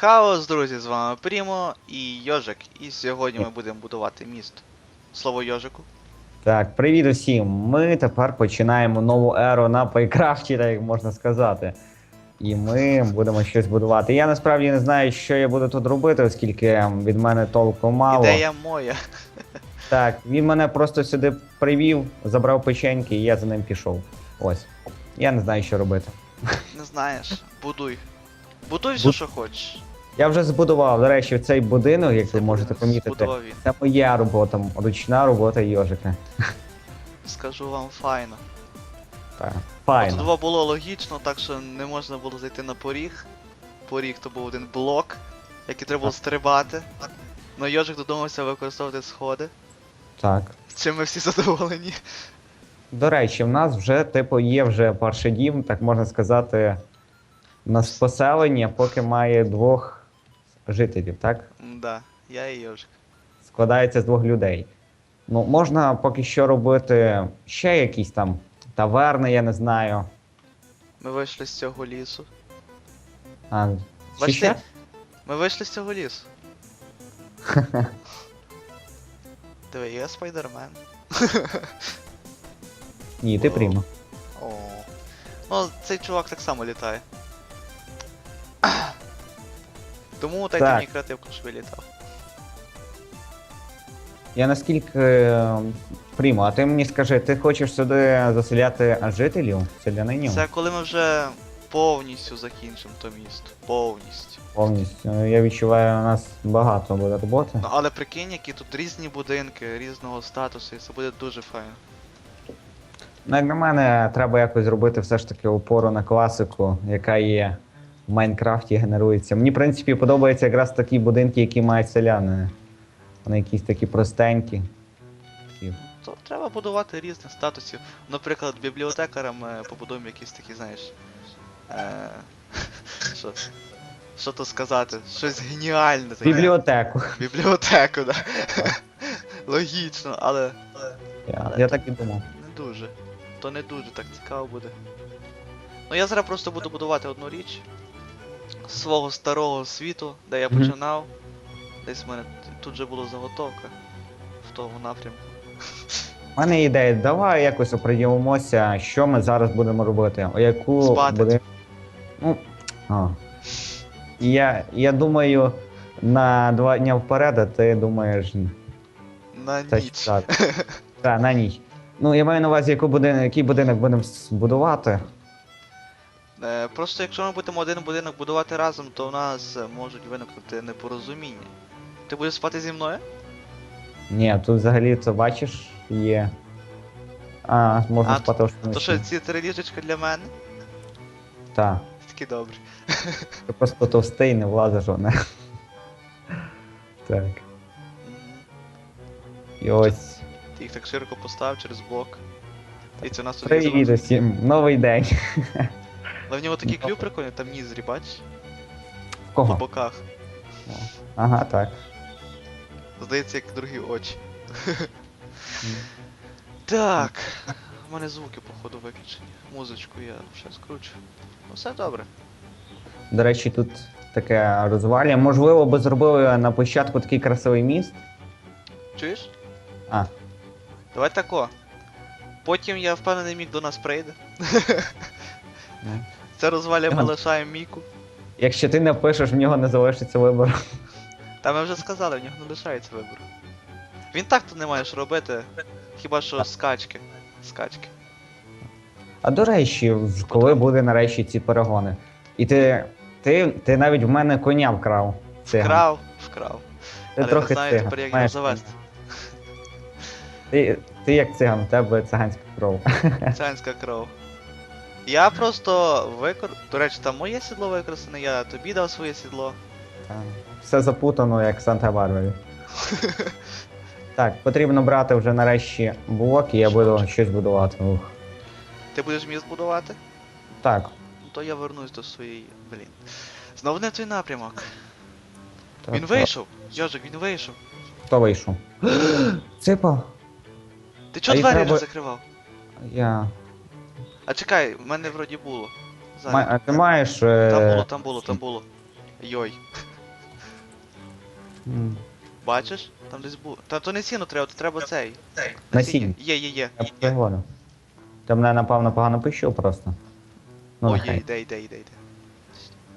Хаос, друзі, з вами Прімо і Йожик. І сьогодні ми будемо будувати міст. Слово Йожику. Так, привіт усім. Ми тепер починаємо нову еру на Пайкрафті, так як можна сказати. І ми будемо щось будувати. Я насправді не знаю, що я буду тут робити, оскільки від мене толку мало. Ідея моя. Так, він мене просто сюди привів, забрав печеньки, і я за ним пішов. Ось. Я не знаю, що робити. Не знаєш, будуй. Будуй все, Буд- що хочеш. Я вже збудував, до речі, цей будинок, як ви можете помітити. Збудував він. Це моя робота, ручна робота Йожика. Скажу вам файно. Так. Тут Файно. два було логічно, так що не можна було зайти на поріг. Поріг то був один блок, який треба було стрибати. Но Йожик додумався використовувати сходи. Так. Чим ми всі задоволені. До речі, в нас вже, типу, є вже перший дім, так можна сказати. У нас поселення поки має двох жителів, так? Да, я і Йожик. Складається з двох людей. Ну, можна поки що робити ще якісь там таверни, я не знаю. Ми вийшли з цього лісу. А, чи Бачите? ще? Ми вийшли з цього лісу. Диви, я спайдермен. Ні, ти прямо. О. Ну, цей чувак так само літає. Тому дайте Так. мені креативку, щоб я літав. Я наскільки е, прямо, а ти мені скажи, ти хочеш сюди заселяти жителів, селянинів? Це коли ми вже повністю закінчимо то місто. Повністю. Повністю. Я відчуваю, у нас багато буде роботи. Ну але прикинь, які тут різні будинки, різного статусу, і це буде дуже файно. Ну, як на мене, треба якось зробити все ж таки опору на класику, яка є в Майнкрафті генерується. Мені, в принципі, подобаються якраз такі будинки, які мають селяни. Вони якісь такі простенькі. Такі. То треба будувати різних статусів. Наприклад, бібліотекарам е, побудуємо якісь такі, знаєш. Е... Що? Що то сказати? Щось геніальне таке. Бібліотеку. Бібліотеку, да. Логічно, але Я, я так і думав. не дуже. То не дуже так цікаво буде. Ну я зараз просто буду будувати одну річ свого старого світу, де я Мгм. починав. Десь в мене тут же була заготовка в тому напрямку. У мене ідея, давай якось оприділимося, що ми зараз будемо робити. О яку Спати. буде. Ну. А. Я, я думаю, на два дні вперед, а ти думаєш. На Та, ніч. Так, так, на ніч. Ну, я маю на увазі, яку будинок, який будинок будемо збудувати. Е, просто якщо ми будемо один будинок будувати разом, то у нас е, можуть виникнути непорозуміння. Ти будеш спати зі мною? Ні, тут взагалі це бачиш, є. А, можна А, спати в То що, ці три ліжечка для мене? Так. Такі добрі. Ти просто товстий, не влазиш в мене. Так. І ось. Ти їх так широко постав через блок. І це у нас тут Привіт усім, новий день. Але в нього такий клюв прикольний, там нізрі, бачиш? В По боках. Ага, так. Здається, як другі очі. Так. У мене звуки, походу, виключені. Музичку я ще скручу. Ну все добре. До речі, тут таке розвалля. Можливо, би зробили на початку такий красивий міст. Чуєш? А, Давай тако. Потім я впевнений мік до нас прийде. Це розваля ми Ага. лишаємо міку. якщо ти не пишеш, в нього не залишиться вибору. Та ми вже сказали, в нього не лишається вибору. Він так то не має що робити. Хіба що скачки. Скачки. А до речі, коли буде нарешті ці перегони? І ти. Ти, ти навіть в мене коня вкрав. Циган. Вкрав, вкрав. Ти Але не знаю тепер, як його Маєш завести. Ти, ти як циган, у тебе циганська кров. Циганська кров. Я просто викор... До речі, там моє сідло використане, я тобі дав своє сідло. Та, Все запутано, як Санта Барбарі. Так, потрібно брати вже нарешті блок, і я буду щось будувати. Ух. Ти будеш міст будувати? Так. Ну то я вернусь до своєї. Блін. Знову не той напрямок. так, Він так. вийшов! Йожик, він вийшов. Хто вийшов? Ципа? Ти чого А їх двері треба- не закривав? Я. А чекай, в мене вроді було. Зараз. Ма- А ти маєш. е, Там було, там було, там було. Йой. М. Бачиш? Там десь був. Та то не сіно треба, то треба цей. Насіння. Є, є, є. Я пригоду. Ти мене, напевно, погано пищив просто. Ну, О, є, нехай. йде, йде, йде, йде.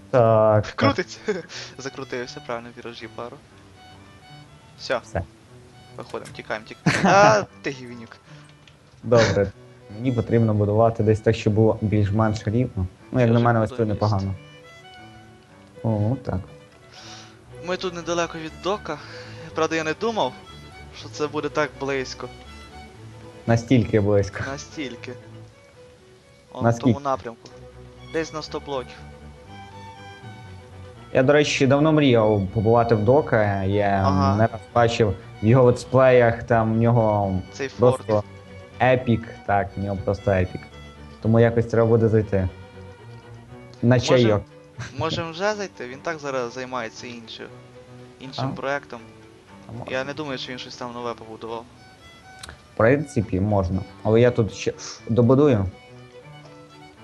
Так. так, Крутиться. Закрутився, правильно, віражі пару. Все, Все. виходимо, тікаємо, тікаємо. А, ти гівнюк. Добре. Мені потрібно будувати десь так, щоб було більш-менш рівно. Ну, як Я на вже мене, ось тут непогано. О, так. Ми тут недалеко від дока. Правда, я не думав, що це буде так близько. Настільки близько. Настільки. Он в тому напрямку. Десь на 100 блоків. Я, до речі, давно мріяв побувати в Дока. Я Ага. не раз бачив в його летсплеях, там в нього Цей форт. просто епік. Так, в нього просто епік. Тому якось треба буде зайти. На Може- чайок. Можемо вже зайти, він так зараз займається іншим. Іншим А. проектом. Я не думаю, що він щось там нове побудував. В принципі, можна. Але я тут ще добудую.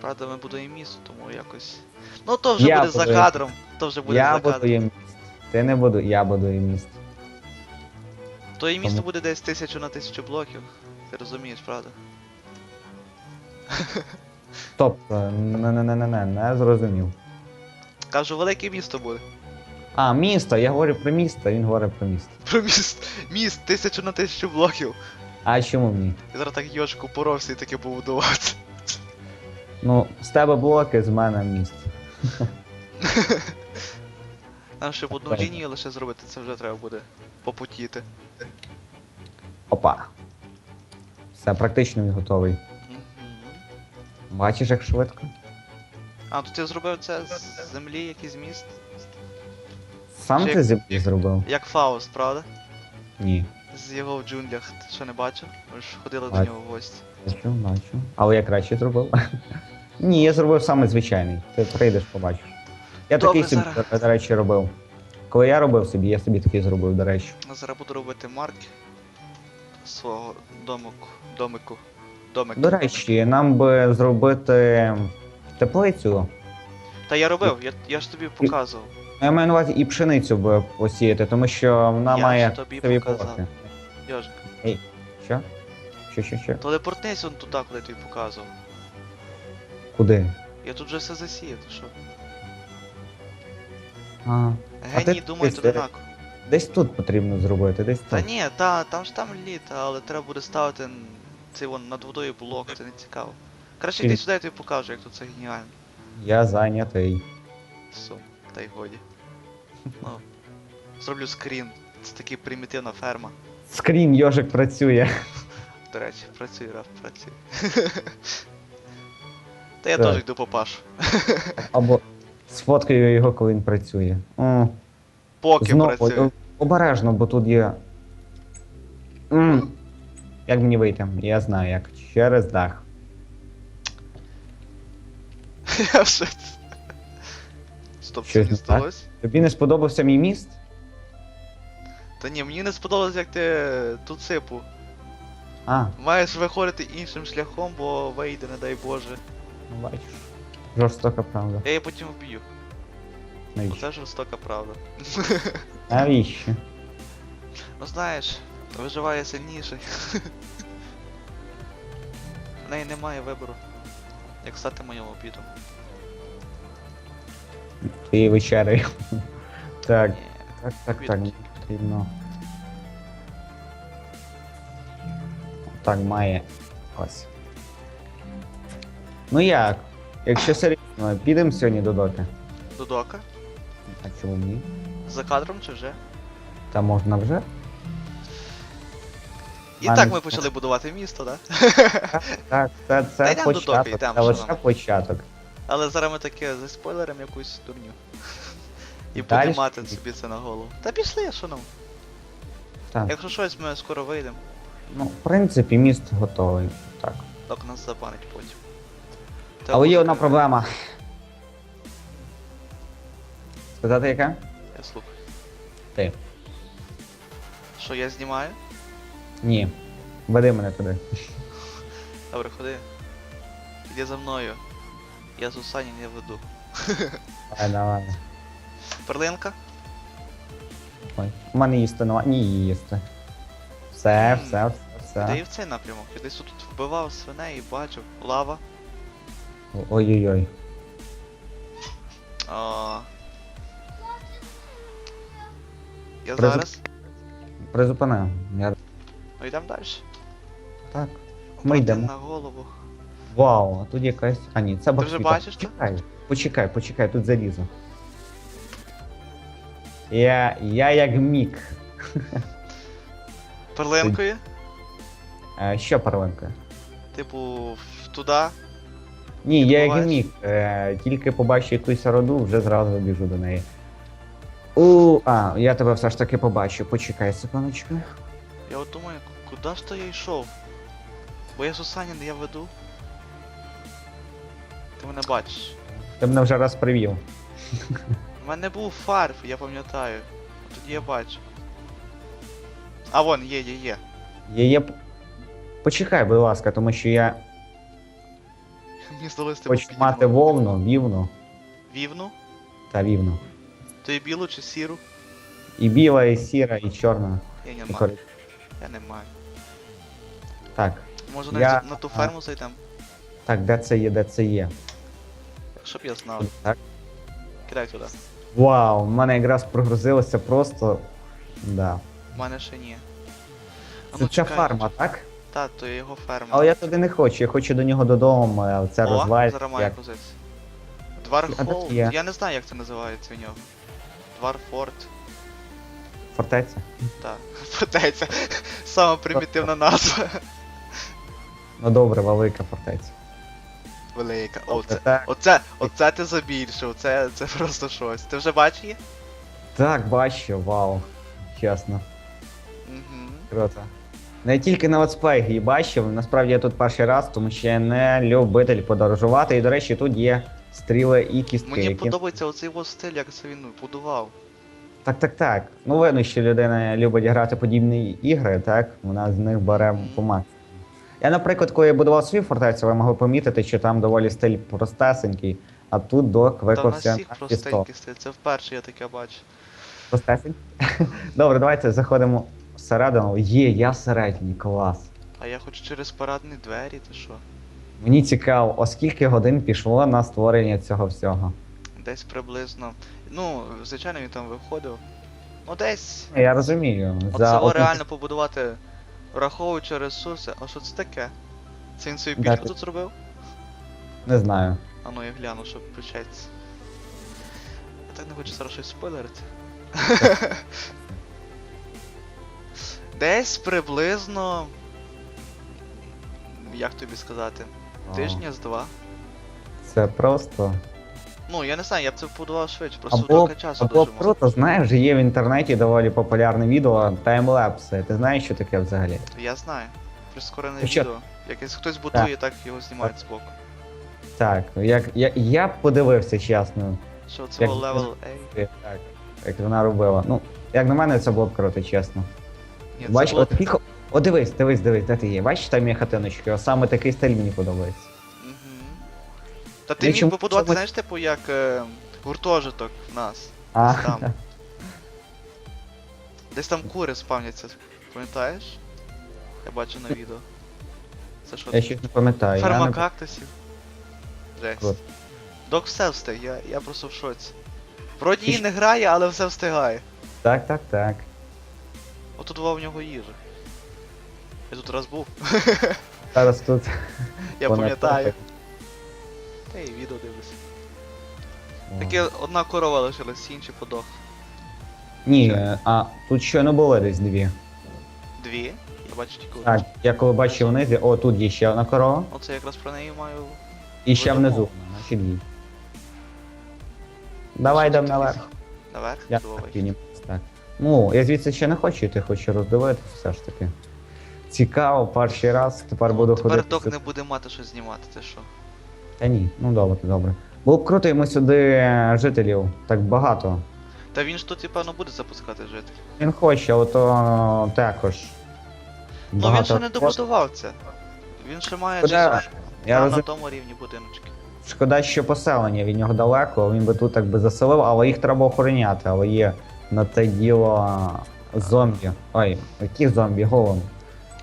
Правда, ми будуємо місто, тому якось. Ну то вже Я буде за будую. кадром. То вже буде я за кадром. будую міст. Ти не буду, я будую міст. То і місто Тому- буде десь тисячу на тисячу блоків. Ти розумієш, правда? Тобто, не, не, не, не, не, не зрозумів. Кажу, велике місто буде. А, місто, я говорю про місто, він говорить про місто. Про міст. Міст тисячу на тисячу блоків. А чому ні? І зараз так йошку поровся і таке побудувати. Ну, з тебе блоки, з мене міст. Нам ще б одну лінію лише зробити, це вже треба буде попутіти. Опа. Все, практично він готовий. Бачиш, як швидко? А, то ти зробив це з землі, якийсь міст? Сам Чи- ти землі зробив? Як Фауст, правда? Ні. З його в джунглях. Ти що не бачив? Ми ж ходили до Бачу. нього в гості. Бачу, бачу. Але я краще зробив. Ні, я зробив саме звичайний. Ти прийдеш, побачиш. Я Добре, такий собі, зараз. до речі, робив. Коли я робив собі, я собі такий зробив, до речі. Я зараз буду робити марки свого домику. Домику. Домику. До речі, нам би зробити теплицю. Та я робив, я, я ж тобі показував. Я маю на увазі і пшеницю би посіяти, тому що вона Я має ж тобі показав. полоси. Йожик. Що? Що, що, що? Телепортнись он туди, куди я тобі показував. Куди? Я тут вже все засіяв, ти що? А, А Геній ти думають десь, е, одинаково. Десь тут потрібно зробити, десь Та ні, та, там ж там літа, але треба буде ставити цей вон над водою блок, це не цікаво. Краще йди сюди, я тобі покажу, як тут це геніально. Я зайнятий. Сум, та й годі. Ну, зроблю скрін. Це таки примітивна ферма. Скрін йожик працює. До речі, працює, раф, працює. Та я теж йду по пашу. Або сфоткаю його, коли він працює. Поки працює. Обережно, бо тут є. М. Як мені вийти? Я знаю як. Через дах. Я вже. Стоп, це Щось не не так? сталося? Тобі не сподобався мій міст? Та ні, мені не сподобалось, як ти тут сипу. А, Маєш виходити іншим шляхом, бо вийде, не дай Боже. ну бачиш. Жорстока правда. Я її потім вб'ю. Навіщо? Оце жорстока правда. Навіщо? Ну знаєш, виживає сильніший. В неї немає вибору. Як стати моїм обідом. Твоєю вечерею. Так, Ні. так, так, так, мені потрібно. Так, має. Ось. Ну як? Якщо серйозно, підемо сьогодні до доки. Додока? А чому ні? За кадром чи вже? Та можна вже? І А, так ну, ми почали будувати місто, так? Так, це, Та це йдемо до доки, початок. йдемо, Це що лише нам? початок. Але зараз ми таке зі спойлером якусь дурню. І Далі будемо мати собі це на голову. Та пішли, що нам? Так. Якщо щось, ми скоро вийдемо, Ну, в принципі, міст готовий. Так. так нас забанить потім. Та Але є одна проблема. Сказати яка? Я слухаю. Ти. Що я знімаю? Ні. Веди мене туди. Добре, ходи. Іди за мною. Я Сусанін, я веду. Давай, давай. Перлинка? Ой, у мене їсти нема. Ні, їсти. Все, М. все, все, Де і все. в цей напрямок. Я десь тут вбивав свиней і бачив. Лава. Ой-ой-ой. А... Я Призу- зараз. Призупини. Я... Ну йдемо далі. Так. Ми йдемо. на голову. Вау, а тут якась. А ні, це бакфіта. бачиш це? Почекай, почекай, почекай, тут залізо. Я. я як мік. Перлинкою. Е, що перлинка? Типу, в- туди. Ні, я як Відбуваєш? мік. Е, тільки побачу якусь роду, вже зразу біжу до неї. У, а, я тебе все ж таки побачу. Почекай секундочку. Я от думаю, куди ж то я йшов? Бо я Сусанін, я веду. Ти мене бачиш. Ти мене вже раз привів. У мене був фарф, я пам'ятаю. Тоді я бачу. А вон, є, є, є. Є, є... Почекай, будь ласка, тому що я Мені здалося тебе хочу мати вовну, вівну Вівну? та вівну. То і білу чи сіру? І біла, і сіра, і чорна. Я не І маю. Я не маю. Так, Може Я- на ту ферму зайдемо? так, де це є, де це є? Щоб я знав. Так. Кидай туди. Вау, в мене якраз прогрузилося просто. Да. У мене ще ні. А Це ну, ця чекай. фарма, так? Та, то є його ферма. Але я туди не хочу, я хочу до нього додому, е, це О, розвалить. зараз має Як... позицію. А Двархол. ти є? Я не знаю, як це називається у нього. Дварфорт. Фортеця. Так. Фортеця. Сама примітивна назва. Ну добре, велика фортеця. Велика. О, Добре, це, так. оце, оце ти забільшив, це, це просто щось. Ти вже бачиш її? Так, бачу, вау. Чесно, Угу. круто. Не тільки на летсплеї її бачив, насправді я тут перший раз, тому що я не любитель подорожувати. І, до речі, тут є стріли і кістки. Мені які... подобається оцей його стиль, як це він будував. Так, так, так. Ну видно, що людина любить грати подібні ігри, так? Вона з них бере по максимуму. Я, наприклад, коли я будував свою фортецю, ви могли помітити, що там доволі стиль простесенький, а тут док Та виклався всіх на 100. простенький стиль, це вперше я таке бачу. Простесень? Добре, давайте заходимо всередину. Є, я всередині, клас. А я хоч через парадні двері, ти що? Мені цікаво, оскільки годин пішло на створення цього всього. Десь приблизно. Ну, звичайно, він там виходив. Ну десь. Я розумію. Оце За одну- реально побудувати, враховуючи ресурси. А що це таке? Це він свою Да, пічку ти- тут зробив? Не знаю. А ну я гляну, щоб включається. Я так не хочу зараз щось спойлерити. Десь приблизно. Як тобі сказати? Тижня з два. Це просто. Ну, я не знаю, я б це побудував швидше, просто Або, трохи часу або дуже круто, знаєш, є в інтернеті доволі популярне відео таймлепси. Ти знаєш, що таке взагалі? Я знаю. Прискорене що? відео. Якось хтось будує, так його знімають збоку. Так, як я, я б подивився, чесно. Що це Як- левел A? Так, як вона робила. Ну, як на мене, це було б круто, чесно. Ні, це Бач, було... от. О, дивись, дивись, дивись, де ти є. Бачиш, там є хатиночки, ось саме такий стиль мені подобається. Мгм. Та ти Ну, міг би побудувати, чому- знаєш, типу, як е, гуртожиток в нас. А, Десь там. Десь там кури спавняться, пам'ятаєш? Я бачу на відео. Це що? я щось не пам'ятаю. Ферма не... кактусів. Жесть. Круто. Док все встиг, я, я просто в шоці. Вроді і не грає, але все встигає. Так, так, так. Отут два в нього їжа. Я тут раз був, Зараз тут. я пам'ятаю. Та й відео дивлюся. Таке одна корова лишилась, інші подох. Ні, а тут щойно було десь дві. Дві. Я бачу тільки одну. Так, я коли бачив внизу, о, тут є ще одна корова, Оце якраз про неї маю. і ще Видимо. внизу, наші дві. Давай йдемо наверх. Наверх? Я так піднімусь, так. Ну, я звідси ще не хочу йти, хочу роздивитися все ж таки. Цікаво, перший раз, тепер буду Тепер ходити. док сюди. не буде мати що знімати, ти що? Та ні, ну добре, добре. Було б круто йому сюди е, жителів, так багато. Та він ж тут, певно, буде запускати жити. Він хоче, але то також. Ну він ще не добудував це. Він ще має Шкода, я на, на тому рівні будиночки. Шкода, що поселення від нього далеко, він би тут так би заселив, але їх треба охороняти, але є на те діло зомбі. Ой, які зомбі, голом.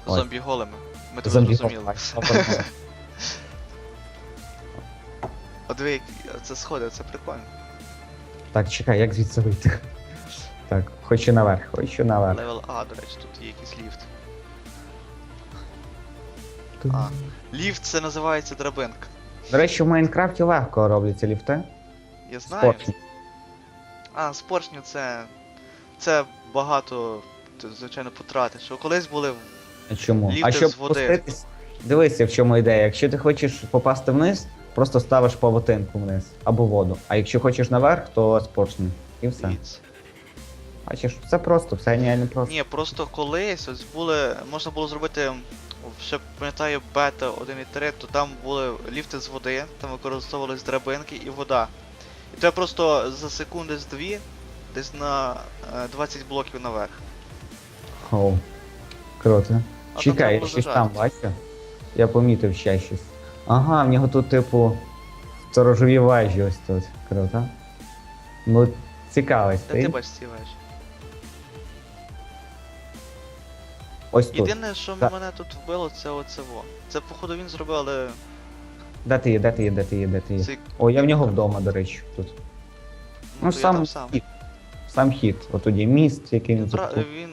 Зомбі голими. Ми тебе зрозуміли. Диви, це сходи, це прикольно. Так, чекай, як звідси вийти? Так, хочу наверх, хочу наверх. Левел А, до речі, тут є якийсь ліфт. А. Ліфт це називається драбинка. До речі, в Майнкрафті легко робляться ліфти. Я знаю. Спорчні. А, з поршню це. Це багато, звичайно, потратиш. Колись були. А Чому? Ліфти а щоб з води. спуститись, дивися, в чому ідея. Якщо ти хочеш попасти вниз, просто ставиш павутинку вниз або воду. А якщо хочеш наверх, то спорчні. І все. Дивіться. Бачиш, все просто, все геніально просто. Ні, просто колись ось були. Можна було зробити. Ще пам'ятаю бета 1.3, то там були ліфти з води, там використовувались драбинки і вода. І треба просто за секунди з дві, десь на е, 20 блоків наверх. Оу. Круто. А Чекай, я щось там бачу. Я помітив ще щось. Ага, в нього тут, типу, сторожові вежі ось тут. Круто. Ну, цікавий Де ти стиль. бачиш ці вежі? Ось тут. Єдине, що Так. мене тут вбило, це оце во. Це походу він зробив, але Де ти є, де ти є, де ти є, де ти є? це О, я в нього вдома, до речі, тут. Ну, то я сам, там сам. хід. Сам хід. От є міст, який він Він, пра- тут. він.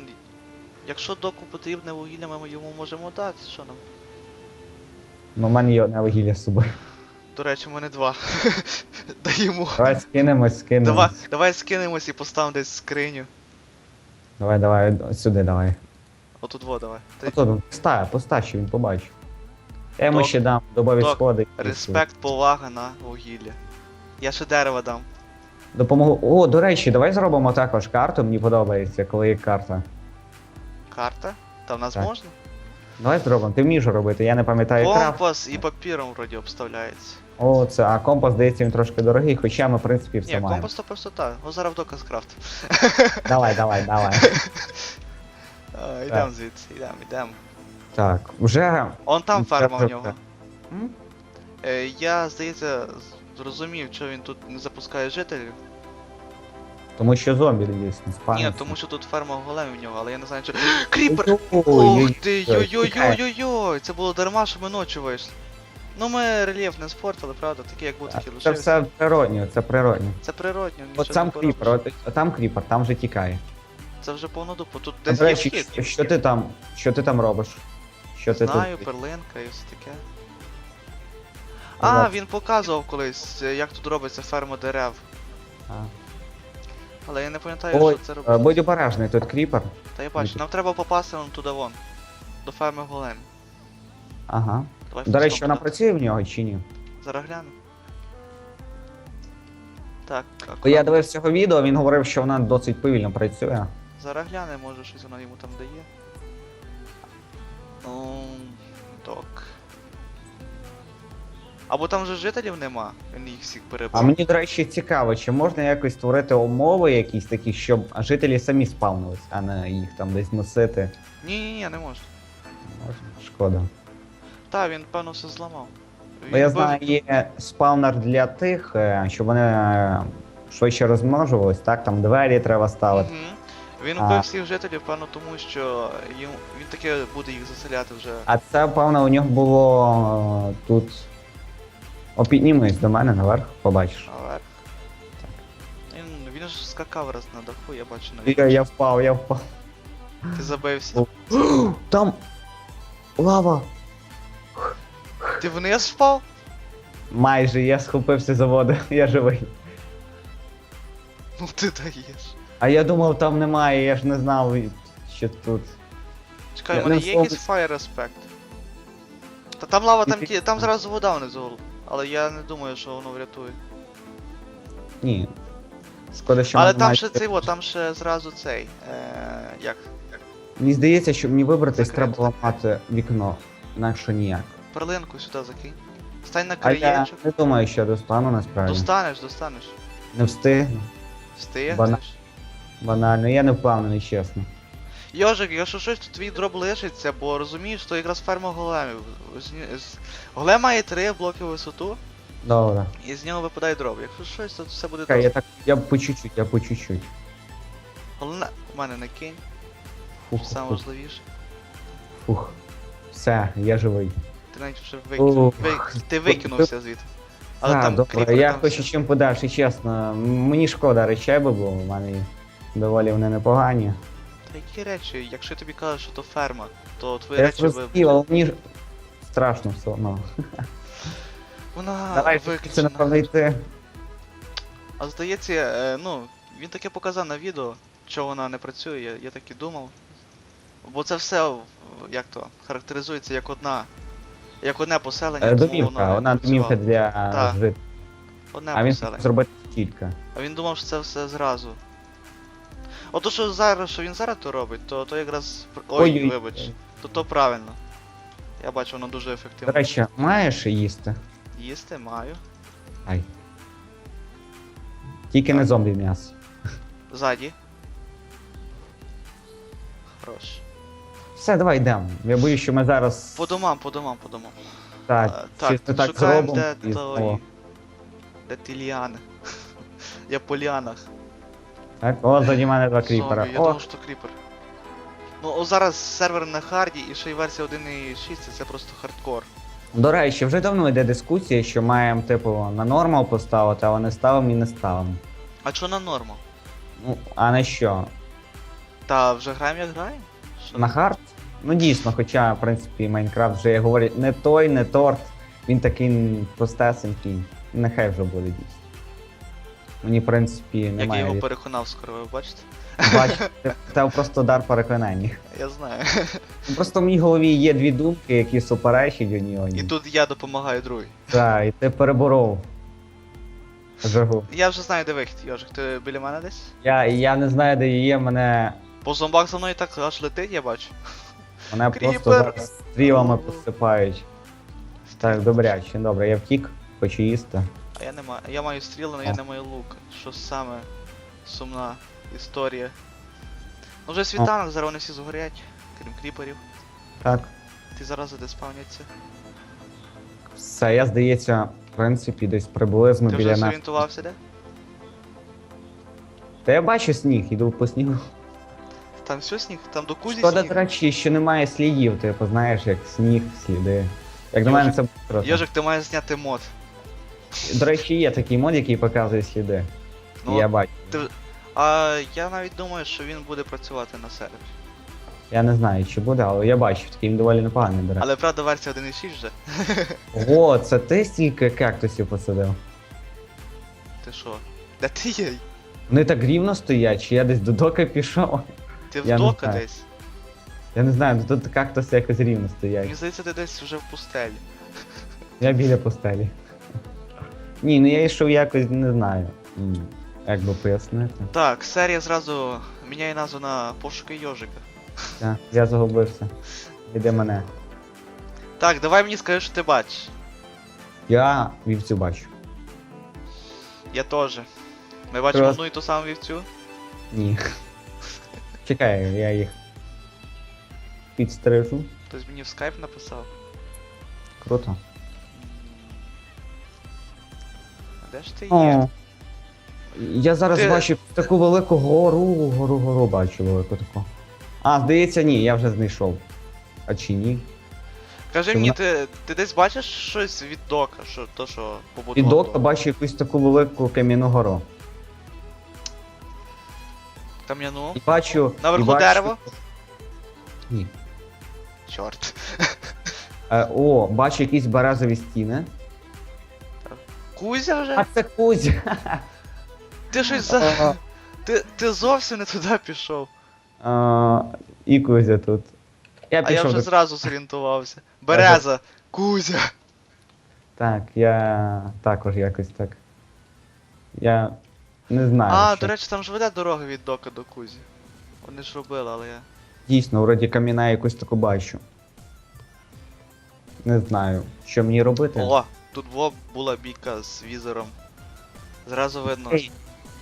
Якщо доку потрібне вугілля, ми йому можемо дати, що нам? Ну, в мене є одне вугілля з собою. До речі, в мене два. Даємо. Давай скинемось, скинемось. Давай, давай скинемось і поставимо десь скриню. Давай, давай, сюди давай. Отут во, давай. Ти- Отут, постав, постав, щоб він побачив. Я йому Док, ще дам добові док, сходи. Респект, повага на вугілля. Я ще дерева дам. Допомогу. О, до речі, давай зробимо також карту, мені подобається, коли є карта. Карта? Та в нас Так. можна? Давай зробимо. Ти вмієш робити, я не пам'ятаю крафт. Компас і папіром вроді обставляється. О, це, а компас, здається, він трошки дорогий, хоча ми, в принципі, все Ні, маємо. компас то просто так. О, зараз в доказ крафт. Давай, давай, давай. Йдемо звідси, йдемо, йдемо. Так, вже. Он там Ну, ферма в нього. М? Е, я, здається, зрозумів, що він тут не запускає жителів. Тому що зомбі дійсно спають. Ні, тому що тут ферма големів в нього, але я не знаю, чи. Кріпер! Ой, Ух ти, ой, чекай. йой-йой-йой-йой! Це було дарма, що ми ночі вийшли. Ну ми рельєф не спортили, правда, такий як був, такий Це все природньо, це природньо. Це природньо, От не кріпер, от, там кріпер, там вже тікає. Це вже повнодупо. Тут десь є вхід. що, ти там? Що ти там робиш? Що ти Знаю, перлинка і все таке. А, він показував колись, як тут робиться ферма дерев. А. Але я не пам'ятаю, Ой, що це е, робиться. будь обережний, тут кріпер. Та я бачу, нам треба попасти вон туди вон. До ферми голем. Ага. Давай До речі, вона працює в нього чи ні? Зараз гляну. Так, Бо я дивився цього відео, він говорив, що вона досить повільно працює. Зараз гляне, може щось вона йому там дає. Ом, Так. Або там вже жителів нема, він їх всіх А мені, до речі, цікаво, чи можна якось створити умови якісь такі, щоб жителі самі спавнились, а не їх там десь носити. Ні, ні, ні, не можна. Можна? Шкода. Та, він певно все зламав. Бо я знаю, є спавнер для тих, е, щоб вони е, швидше розмножувались, так, там двері треба ставити. Мгм. Він А. вбив всіх жителів, певно, тому що йому... він таки буде їх заселяти вже. А це, певно, у нього було е, тут. О, піднімись до мене наверх, побачиш. наверх. Він, він ж скакав раз на даху, я бачу на Я, я впав, я впав. Ти забився. Там лава. Ти вниз впав? Майже я схопився за воду, я живий. Ну ти даєш. А я думав, там немає, я ж не знав, що тут. Чекай, у мене є якийсь fire respect. Та там лава, там, ті- там зразу вода внизу. Але я не думаю, що воно врятує. Ні. Шкода, що Але там ще цей, о, там ще зразу цей. Е, як? Мені здається, що мені вибратись, Закрито. треба ламати вікно. Інакше ніяк. Перлинку сюди закинь. Стань на А я краєчок. не думаю, що достану насправді. Достанеш, достанеш. Не встигну. Встигнеш. Бана- Банально, я не впевнений, чесно. Йожик, якщо щось, то твій дроб лишиться, бо розумієш, то якраз ферма големів. Голем має 3 блоки висоту, Добре. і з нього випадає дроб. Якщо щось, то все буде Чекай, я так. Я по чуть-чуть, я по чуть-чуть. Головне, у мене не кинь, Фух, саме фух, важливіше. фух. Все, я живий. Ти навіть вже викинув. Ух. Ви... Ти викинувся звідти. Але А, там добре, кріпер я там хочу все. чим подальше, чесно. Мені шкода речей би, бо в мене доволі вони непогані. Які речі, якщо тобі кажу, що то ферма, то твої Я речі ви. зрозумів, але мені ж страшно все одно. Вона Давай це виключена. напевно йти. А здається, е, ну, він таке показав на відео, що вона не працює, я, я так і думав. Бо це все, в- як то, характеризується як одна. Як одне поселення, Е, тому Домівка, воно не вона домівка працювало. для Так. жити. Одне А він поселення. зробити тільки. А він думав, що це все зразу. Ото що зараз, що він зараз то робить, то, то якраз. Ой, Ой-ой. вибач. То то правильно. Я бачу, воно дуже До ефективно. речі, маєш їсти? Їсти маю. Ай. Тільки не зомбі м'ясо. Ззаді. Хорош. Все, давай йдемо. Я боюсь, що ми зараз По домам, по домам, по домам. так, А, щось не так шукаємо, зробимо. де і- той. О, Де ті ліани. Я по ліанах. Так, о, заді мене два кріпера. Зомбі, я О, думав, що кріпер. Ну, о, зараз сервер на харді і ще й версія 1.6, це просто хардкор. До речі, вже давно йде дискусія, що маємо, типу, на нормал поставити, але не ставимо і не ставимо. А що на норму? Ну, а на що? Та вже граємо як граємо? Що? На хард? Ну дійсно, хоча, в принципі, Майнкрафт вже як говорять, не той, не торт. Він такий простесенький. Нехай вже буде дійсно. Мені, в принципі, Як я його від- переконав скоро, ви бачите? Бачите, це просто дар переконання. Я знаю. Ну, Просто в моїй голові є дві думки, які суперечать одній І тут я допомагаю другій. Так, і ти переборов. Жагу. Я вже знаю, де вихід, Йожик, ти біля мене десь? Я, я не знаю, де є, мене, По зомбак за мною так аж летить, я бачу. мене Кріпер! просто зараз стрілами посипають. Так, добряче, добре, я втік, хочу їсти. А я не маю. Я маю стріли, але я не маю лук. Що саме сумна історія. Ну вже світанок, зараз вони всі згорять, крім кріперів. Так, Ті зараз де спавняться. все, я здається, в принципі, десь приблизно Ти біля вже нас. зорієнтувався де? Та я бачу сніг, іду по снігу. Там все сніг, там до кузі Шкода, сніг. до речі, що немає слідів, типу, знаєш, як сніг, сліди. Як до мене Йожик, це круто. Йожик, ти маєш зняти мод. До речі, є такий мод, який показує сліди. Ну, я бачу. ти... А я навіть думаю, що він буде працювати на сервері. Я не знаю, чи буде, але я бачу, такий він доволі непоганий, до речі. Але правда версія 1.6 вже. О, це ти стільки кактусів посадив. Ти що? Де ти є? Вони так рівно стоять, чи я десь до дока пішов. Ти в Я не дока знаю. десь? Я не знаю, тут кактуси якось рівно стоять. Мені здається, ти десь вже в пустелі. Я біля постелі. Ні, ну я йшов якось, не знаю. м, Як би пояснити. Так, серія зразу міняє назву на пошуки Йожика. Так, я загубився. Іде мене. Так, давай мені скажи, що ти бачиш. Я вівцю бачу. Я теж. Ми бачимо Раз. одну і ту саму вівцю. Ні. Чекай, я їх підстрижу. Хтось мені в скайп написав. Круто. Де ж ти є? О. Я зараз Ти- бачу таку велику гору, гору, гору бачу велику таку. А, здається, ні, я вже знайшов. А чи ні? Кажи Чи мені, вона- ти, ти десь бачиш щось від дока, що то, що побудував? І дока док? бачу якусь таку велику кам'яну гору. Кам'яну. І бачу. Наверху і бачу... дерево? Ні. Чорт. Е, о, бачу якісь березові стіни. Кузя вже? А це Кузя. Ти щось за. Ти, ти зовсім не туди пішов. А, і Кузя тут. Я А я вже до... зразу зорієнтувався. Береза! Кузя! Так, я також якось так. Я не знаю. А, що. до речі, там ж веде дорога від дока до Кузі. Вони ж робили, але я. Дійсно, вроді кам'яна якусь таку бачу. Не знаю, що мені робити. О, тут була бійка з візором. Зразу видно. Ей.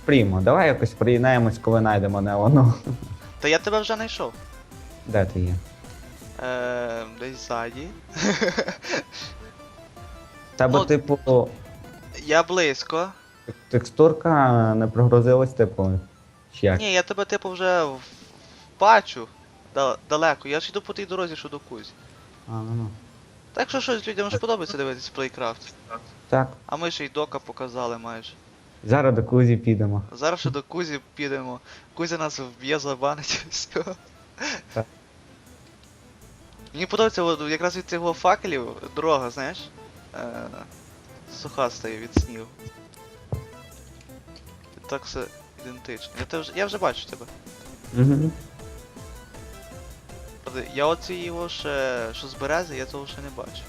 Прімо, давай якось приєднаємось, коли знайдемо не воно. Та я тебе вже знайшов. Де ти є? Е, десь ззаді. Тебе, Ну, типу, Я близько. текстурка не прогрузилась, типу. Чи як? Ні, я тебе типу вже в- бачу да- далеко. Я ж йду по тій дорозі, що до Кузі. А, ну ну. Так що щось людям ж подобається дивитися Плейкрафт. Так. А ми ще й дока показали майже. Зараз до Кузі підемо. Зараз ще до Кузі підемо. Кузя нас вб'є, забанить все. Так. Мені подобається от, якраз від цього факелів дорога, знаєш? Е, суха стає від снігу. Так все ідентично. Я, те вже, я вже бачу тебе. Угу. Я оці його ще, що з берези, я того ще не бачу.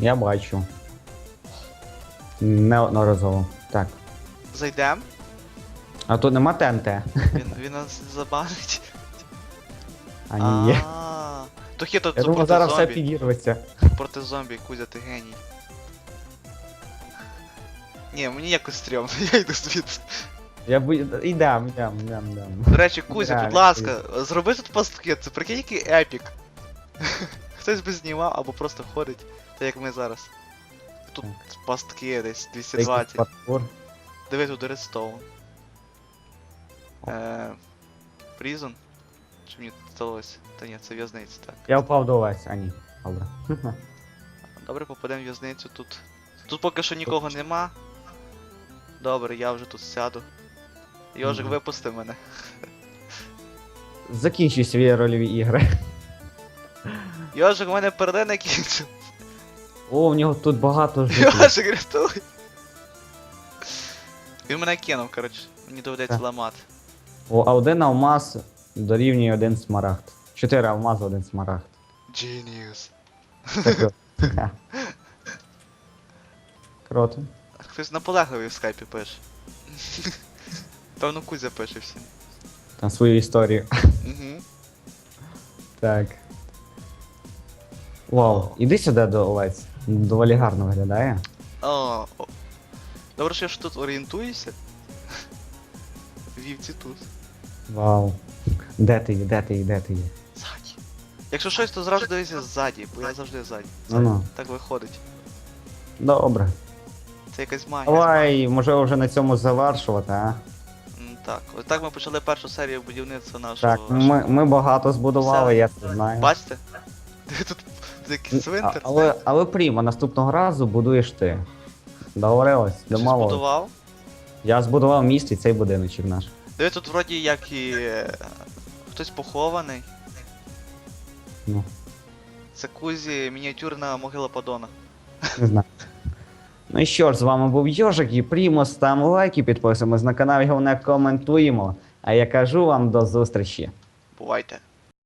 Я бачу. Неодноразово. Так. Зайдем, А тут нема ТНТ. він, він нас забанить. А ні є. А, То хіто Я думаю, проти зараз все зомбі. підірветься. Проти зомбі, Кузя, ти геній. Ні, мені якось стрьомно, я йду звідси. Я бу... Ідем, ідем, ідем, ідем. До речі, Кузя, будь ласка, зроби тут пастки, це прикинь який епік. Хтось би знімав або просто ходить, так як ми зараз. Тут пастки десь 220. паркур. Диви тут Redstone. Е, Prison? Чи мені здалося? Та ні, це в'язниця, так. Я впав до Олесь, а ні. Добре. Добре, попадемо в в'язницю тут. Тут поки що нікого нема. Добре, я вже тут сяду. Йожик, випусти мене. Закінчуй свої рольові ігри. Йожик, у мене перлина кінцю. О, в нього тут багато життя. Йожик, рятуй. Він мене кинув, коротше. Мені доведеться Так. ламати. О, а один алмаз дорівнює один смарагд. Чотири алмази, один смарагд. Genius. Це круто. Ха. Круто. Хтось наполегливий в скайпі пише. Певно, Кузя пише всім. Там свою історію. Угу. Так. Вау, іди сюди до Олець. Доволі гарно виглядає. О, о. Добре, що я ж тут орієнтуюся. Вівці тут. Вау. Де ти є, де ти є, де ти є? Ззаді. Якщо щось, то зразу дивися ззаді, бо я завжди ззаді. Ну-ну. Так виходить. Добре. Це якась магія. Давай, може вже на цьому завершувати, а? Так, ось так ми почали першу серію будівництва нашого. Так, ми, ми багато збудували, я це знаю. Бачите? Тут якийсь цвинтар. але, але Прімо, наступного разу будуєш ти. Договорилось, Ти домовились. збудував? Я збудував міст і цей будиночок наш. Диви тут вроді як і. е, Хтось похований. Ну, Це Кузі мініатюрна могила Падона. не знаю. Ну і що ж, з вами був Йожик і Прімо. Ставимо лайки, підписуємось на канал, головне коментуємо. А я кажу вам до зустрічі. Бувайте.